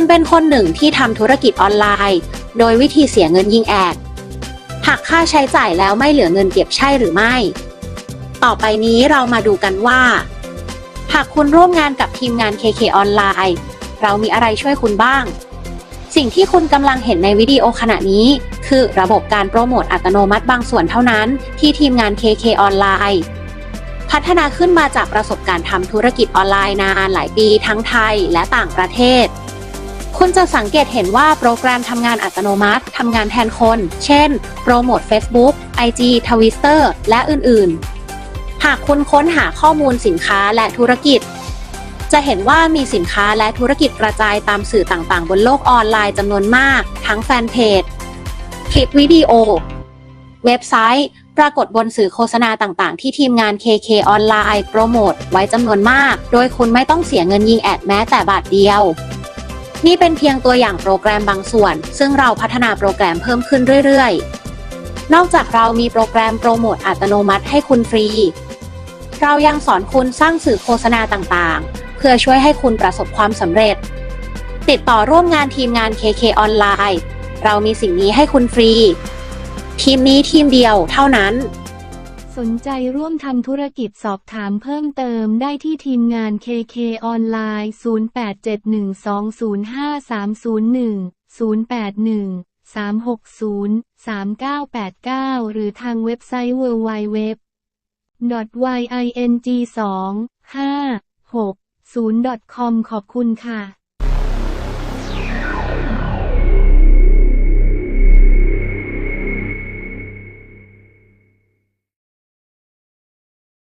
คุณเป็นคนหนึ่งที่ทำธุรกิจออนไลน์ โดยวิธีเสียเงินยิงแอดหักค่าใช้จ่ายแล้วไม่เหลือเงินเก็บใช่หรือไม่ ต่อไปนี้เรามาดูกันว่า หากคุณร่วมงานกับทีมงาน KK ออนไลน์ เรามีอะไรช่วยคุณบ้าง สิ่งที่คุณกำลังเห็นในวิดีโอขณะนี้ คือระบบการโปรโมทอัตโนมัติบางส่วนเท่านั้นที่ทีมงาน KK ออนไลน์พัฒนาขึ้นมาจากประสบการณ์ทำธุรกิจออนไลน์นานหลายปีทั้งไทยและต่างประเทศ คุณจะสังเกตเห็นว่าโปรแกรมทำงานอัตโนมัติทำงานแทนคน เช่น โปรโมท Facebook IG Twitter และอื่นๆ หากคุณค้นหาข้อมูลสินค้าและธุรกิจ จะเห็นว่ามีสินค้าและธุรกิจกระจายตามสื่อต่างๆ บนโลกออนไลน์จำนวนมาก ทั้งแฟนเพจ คลิปวิดีโอ เว็บไซต์ ปรากฏบนสื่อโฆษณาต่างๆ ที่ทีมงาน KK ออนไลน์โปรโมทไว้จำนวนมาก โดยคุณไม่ต้องเสียเงินยิงแอดแม้แต่บาทเดียว นี่เป็นเพียงตัวอย่างโปรแกรมบางส่วน ซึ่งเราพัฒนาโปรแกรมเพิ่มขึ้นเรื่อยๆ นอกจากเรามีโปรแกรมโปรโมทอัตโนมัติให้คุณฟรี เรายังสอนคุณสร้างสื่อโฆษณาต่างๆ เพื่อช่วยให้คุณประสบความสำเร็จ ติดต่อร่วมงานทีมงาน KK ออนไลน์ เรามีสิ่งนี้ให้คุณฟรี ทีมนี้ทีมเดียวเท่านั้น สนใจร่วมทำธุรกิจสอบถามเพิ่มเติมได้ที่ทีมงาน KK ออนไลน์ 0871205301 081 360 3989 หรือทางเว็บไซต์ www ying 2 5 6 0 com ขอบคุณค่ะ